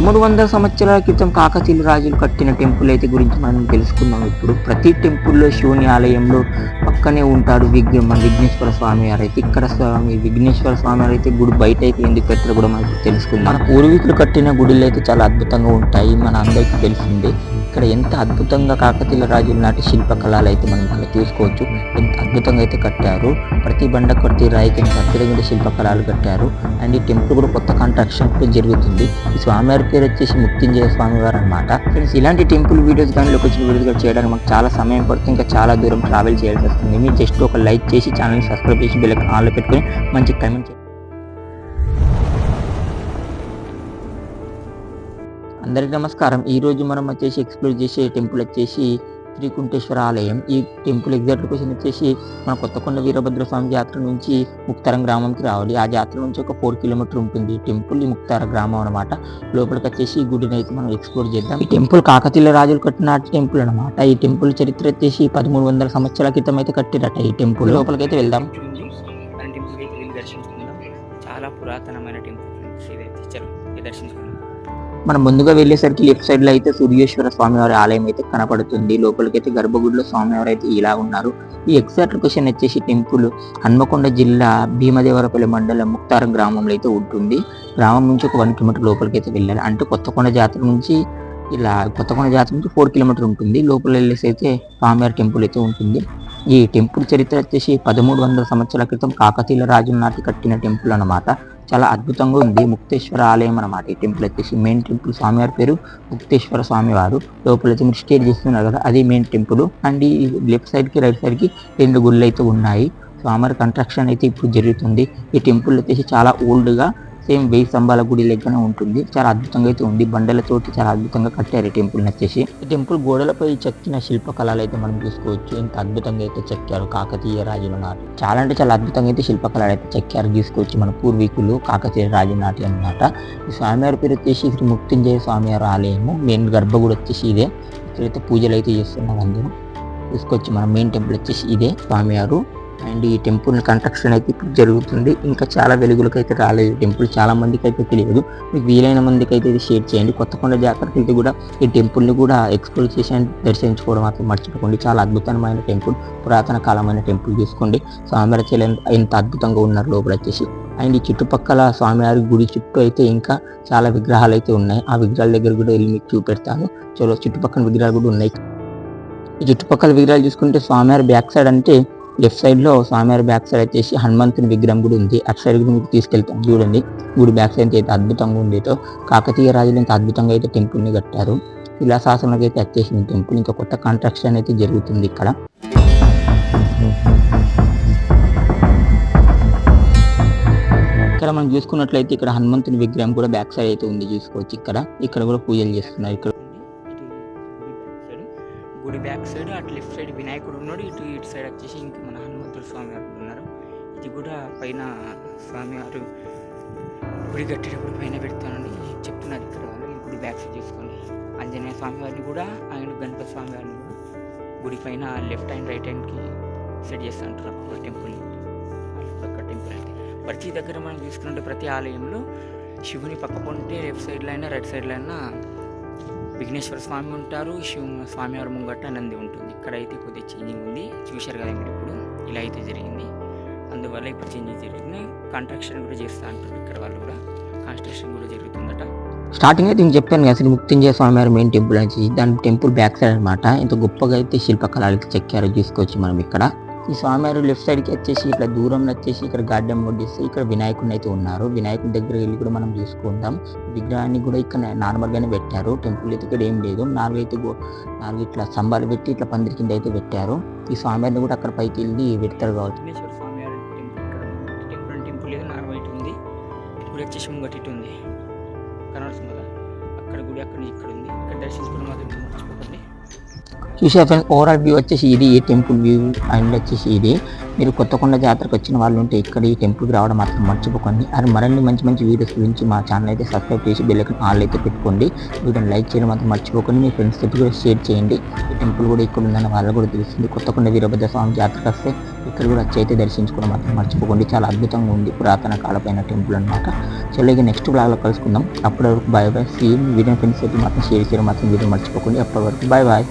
పదమూడు వందల సంవత్సరాల క్రితం కాకతీయ రాజులు కట్టిన టెంపుల్ అయితే గురించి మనం తెలుసుకుందాం. ఇప్పుడు ప్రతి టెంపుల్లో శివుని ఆలయంలో పక్కనే ఉంటాడు విఘ్న మన విఘ్నేశ్వర స్వామి గారు అయితే. ఇక్కడ స్వామి విఘ్నేశ్వర స్వామి గారు అయితే గుడి బయట అయితే ఎందుకు పెట్టారు కూడా మనకు తెలుసుకుందాం. మన పూర్వీకులు కట్టిన గుడిలో అయితే చాలా అద్భుతంగా ఉంటాయి. మన అందరికీ తెలిసిందే. ఇక్కడ ఎంత అద్భుతంగా కాకతీయ రాజుల నాటి శిల్పకళలు అయితే మనం ఇక్కడ చూసుకోవచ్చు ఎంత అద్భుతంగా అయితే కట్టారు. ప్రతి బండ ప్రతి రాయికి ఎంత అద్భుతమైన శిల్పకళలు కట్టారు. అండ్ ఈ టెంపుల్ కూడా కొత్త కన్స్ట్రక్షన్ కూడా జరుగుతుంది. ఈ స్వామివారి పేరు వచ్చేసి ముక్తింజయ స్వామివారు అనమాట ఫ్రెండ్స్ ఇలాంటి టెంపుల్ వీడియోస్ కానీ లొకేషన్ వీడియోస్ కానీ చేయడానికి మాకు చాలా సమయం పడుతుంది. ఇంకా చాలా దూరం ట్రావెల్ చేయాల్సి వస్తుంది. మీరు జస్ట్ ఒక లైక్ చేసి ఛానల్ సబ్స్క్రైబ్ చేసి బెల్ ఆన్లో పెట్టుకొని మంచి కమెంట్ చేయండి. అందరికీ నమస్కారం. ఈ రోజు మనం వచ్చేసి ఎక్స్ప్లోర్ చేసే టెంపుల్ వచ్చేసి త్రికుంఠేశ్వర ఆలయం. ఈ టెంపుల్ ఎగ్జాక్ట్ లొకేషన్ వచ్చేసి మన కొత్తకొండ వీరభద్ర స్వామి జాతర నుంచి ముక్తారం గ్రామంకి రావాలి. ఆ జాతర నుంచి ఒక ఫోర్ కిలోమీటర్ ఉంటుంది. టెంపుల్ ఈ ముక్తార గ్రామం అనమాట లోపలికి వచ్చేసి ఈ గుడిని అయితే మనం ఎక్స్ప్లోర్ చేద్దాం. ఈ టెంపుల్ కాకతీయ రాజులు కట్టిన టెంపుల్ అనమాట ఈ టెంపుల్ చరిత్ర వచ్చేసి పదమూడు వందల సంవత్సరాల క్రితం అయితే కట్టిరట ఈ టెంపుల్ లోపలికి అయితే వెళ్దాం. దర్శించుకుందాం. చాలా పురాతనమైన టెంపుల్ ఇదైతే చలో దర్శించుకుందాం. మనం ముందుగా వెళ్ళేసరికి లెఫ్ట్ సైడ్లో అయితే సూర్యేశ్వర స్వామివారి ఆలయం అయితే కనపడుతుంది. లోపలికైతే గర్భగుడిలో స్వామివారు అయితే ఇలా ఉన్నారు. ఈ ఎగ్జాక్ట్ లొకేషన్ వచ్చేసి టెంపుల్ హన్మకొండ జిల్లా భీమదేవరపల్లి మండలం ముక్తారం గ్రామంలో అయితే ఉంటుంది. గ్రామం నుంచి ఒక వన్ కిలోమీటర్ లోపలికి అయితే వెళ్ళాలి. అంటే కొత్తకొండ జాతర నుంచి ఇలా కొత్తకొండ జాతర నుంచి ఫోర్ కిలోమీటర్ ఉంటుంది. లోపల వెళ్ళేసి అయితే స్వామివారి టెంపుల్ అయితే ఉంటుంది. ఈ టెంపుల్ చరిత్ర వచ్చేసి పదమూడు వందల సంవత్సరాల క్రితం కాకతీయుల రాజుల నాటి కట్టిన టెంపుల్ అన్నమాట. చాలా అద్భుతంగా ఉంది. ముక్తేశ్వర ఆలయం అన్నమాట. ఈ టెంపుల్ వచ్చేసి మెయిన్ టెంపుల్. స్వామివారి పేరు ముక్తేశ్వర స్వామి వారు లోపల అయితే మీరు స్టేట్ చేస్తున్నారు కదా అది మెయిన్ టెంపుల్. అండ్ ఈ లెఫ్ట్ సైడ్కి రైట్ సైడ్కి రెండు గుళ్ళు అయితే ఉన్నాయి. స్వామివారి కన్స్ట్రక్షన్ అయితే ఇప్పుడు జరుగుతుంది. ఈ టెంపుల్ వచ్చేసి చాలా ఓల్డ్గా సేమ్ వెయ్యి స్తంభాల గుడి లెక్కనే ఉంటుంది. చాలా అద్భుతంగా అయితే ఉంది. బండలతోటి చాలా అద్భుతంగా కట్టారు ఈ టెంపుల్ వచ్చేసి. ఈ టెంపుల్ గోడలపై చెక్కిన శిల్పకళలు అయితే మనం చూసుకోవచ్చు. ఇంత అద్భుతంగా అయితే చెక్కారు కాకతీయ రాజుల నాటి. చాలా అంటే చాలా అద్భుతంగా అయితే శిల్పకళలు అయితే చెక్కారు. తీసుకోవచ్చు మన పూర్వీకులు కాకతీయ రాజు నాటి అన్నమాట. ఈ స్వామివారి పేరు వచ్చేసి శ్రీ ముక్తింజయ స్వామివారి ఆలయము. మెయిన్ గర్భగుడి వచ్చేసి ఇదే. ఇక్కడైతే పూజలు అయితే చేస్తున్నారు అందరూ. తీసుకొచ్చి మన మెయిన్ టెంపుల్ వచ్చేసి ఇదే స్వామివారు. అండ్ ఈ టెంపుల్ కన్స్ట్రక్షన్ అయితే ఇప్పుడు జరుగుతుంది. ఇంకా చాలా వెలుగులకు అయితే రాలేదు. టెంపుల్ చాలా మందికి అయితే తెలియదు. మీకు వీలైన మందికి అయితే ఇది షేర్ చేయండి. కొత్తకొండ జాతరకి కూడా ఈ టెంపుల్ని కూడా ఎక్స్ప్లోర్ చేసి అండ్ దర్శించుకోవడం మాత్రం మర్చిపోకండి. చాలా అద్భుతమైన టెంపుల్. పురాతన కాలమైన టెంపుల్ చూసుకోండి. స్వామివారి ఎంత అద్భుతంగా ఉన్నారు లోపల వచ్చేసి. అండ్ ఈ చుట్టుపక్కల స్వామివారి గుడి చుట్టూ అయితే ఇంకా చాలా విగ్రహాలు అయితే ఉన్నాయి. ఆ విగ్రహాల దగ్గర కూడా వెళ్ళి మీకు చూపెడతాను. చలో చుట్టుపక్కల విగ్రహాలు కూడా ఉన్నాయి. ఈ చుట్టుపక్కల విగ్రహాలు చూసుకుంటే స్వామివారి బ్యాక్ సైడ్ అంటే లెఫ్ట్ సైడ్లో స్వామివారి బ్యాక్ సైడ్ వచ్చేసి హనుమంతుని విగ్రహం కూడా ఉంది. అటు సైడ్ కూడా మీకు తీసుకెళ్తాం. చూడండి. గుడి బ్యాక్ సైడ్ అయితే అద్భుతంగా ఉంది. కాకతీయ రాజులు ఇంత అద్భుతంగా అయితే టెంపుల్ని కట్టారు. శిలాశాసనకి అయితే వచ్చేసింది టెంపుల్. ఇంకా కొత్త కన్స్ట్రక్షన్ అయితే జరుగుతుంది ఇక్కడ. ఇక్కడ మనం చూసుకున్నట్లయితే ఇక్కడ హనుమంతుని విగ్రహం కూడా బ్యాక్ సైడ్ అయితే ఉంది చూసుకోవచ్చు. ఇక్కడ. ఇక్కడ కూడా పూజలు చేస్తున్నారు. ఇక్కడ గుడి బ్యాక్ సైడ్ వచ్చేసి ఇంక మన హనుమంతుడు స్వామి వారు ఉన్నారు. ఇది కూడా పైన స్వామి వారు గుడి కట్టేటప్పుడు పైన పెడతానని చెప్తున్నారు ఇక్కడ వాళ్ళు. ఈ గుడి బ్యాక్ సైడ్ తీసుకొని ఆంజనేయ స్వామి వారిని కూడా ఆయన గణపతి స్వామి వారిని కూడా గుడి పైన లెఫ్ట్ హ్యాండ్ రైట్ హ్యాండ్కి సెట్ చేస్తుంటారు టెంపుల్ ఒక టెంపుల్ అయితే. ప్రతి దగ్గర మనం చూసుకుంటే ప్రతి ఆలయంలో శివుని పక్క పొంటే లెఫ్ట్ సైడ్లో అయినా రైట్ సైడ్లో అయినా విఘ్నేశ్వర స్వామి ఉంటారు. శివ స్వామివారి ముంగట నంది ఉంటుంది. ఇక్కడైతే కొద్దిగా చేంజింగ్ ఉంది. చూశారు కదా మీరు ఇప్పుడు. ఇలా అయితే జరిగింది. అందువల్ల ఇప్పుడు చేంజ్ జరిగింది కాంట్రాక్షన్ కూడా చేస్తా అంటారు ఇక్కడ వాళ్ళు కూడా. కన్స్ట్రక్షన్ కూడా జరుగుతుందట. స్టార్టింగ్ అయితే నేను చెప్పాను కదా శ్రీ ముక్తింజయ స్వామివారి మెయిన్ టెంపుల్ అని దాని టెంపుల్ బ్యాక్ సైడ్ అనమాట ఇంత గొప్పగా అయితే శిల్పకళలకి చెక్కారు తీసుకొచ్చి మనం ఇక్కడ. ఈ స్వామివారు లెఫ్ట్ సైడ్కి వచ్చేసి ఇక్కడ దూరంలో వచ్చేసి ఇక్కడ గార్డెన్ వడ్డిస్తే ఇక్కడ వినాయకుడిని అయితే ఉన్నారు. వినాయకుడి దగ్గర వెళ్ళి కూడా మనం చూసుకుందాం విగ్రహాన్ని కూడా ఇక్కడ నార్మల్గానే పెట్టారు. టెంపుల్ అయితే ఇక్కడ ఏం లేదు. నాలుగు అయితే నాలుగు ఇట్లా స్తంభాలు పెట్టి ఇట్లా పందిరి కింద అయితే పెట్టారు. ఈ స్వామివారిని కూడా అక్కడ పైకి వెళ్ళి పెడతారు కావచ్చు. టెంపుల్ టెంపుల్ లేదు నార్మల్ ఇటు ఉంది. ఇప్పుడు వచ్చేసి ముంగట ఇటు ఉంది. కనబడుతుంది కదా? అక్కడ గుడి అక్కడ ఇక్కడ ఉంది. ఇక్కడ దర్శించుకోవడం మాత్రం మర్చిపోకండి. చూసే ఫ్రెండ్స్ ఓవరాల్ వ్యూ వచ్చేసి ఇది ఈ టెంపుల్ వ్యూ అండ్ వచ్చేసి ఇది. మీరు కొత్తకొండ జాతరకు వచ్చిన వాళ్ళు ఉంటే ఇక్కడ ఈ టెంపుల్కి రావడం మాత్రం మర్చిపోకండి. అది మరిన్ని మంచి మంచి వీడియోస్ గురించి మా ఛానల్ అయితే సబ్స్క్రైబ్ చేసి బెల్లైకన్ ఆల్ అయితే పెట్టుకోండి. వీడియోని లైక్ చేయడం మాత్రం మర్చిపోకండి. మీ ఫ్రెండ్స్ తోటి కూడా షేర్ చేయండి. టెంపుల్ కూడా ఇక్కడ ఉందని వాళ్ళు కూడా తెలుస్తుంది. కొత్తకొండ వీరభద్ర స్వామి జాతరకు వస్తే ఇక్కడ కూడా వచ్చి అయితే దర్శించుకోవడం మాత్రం మర్చిపోకండి. చాలా అద్భుతంగా ఉంది పురాతన కాలపైన టెంపుల్ అనమాట చల్లగా నెక్స్ట్ బ్లాగ్లో కలుసుకుందాం. అప్పటి వరకు bye bye see video friends అయితే మాత్రం షేర్ చేయడం మాత్రం వీడియో మర్చిపోకండి. అప్పటి వరకు బాయ్ బాయ్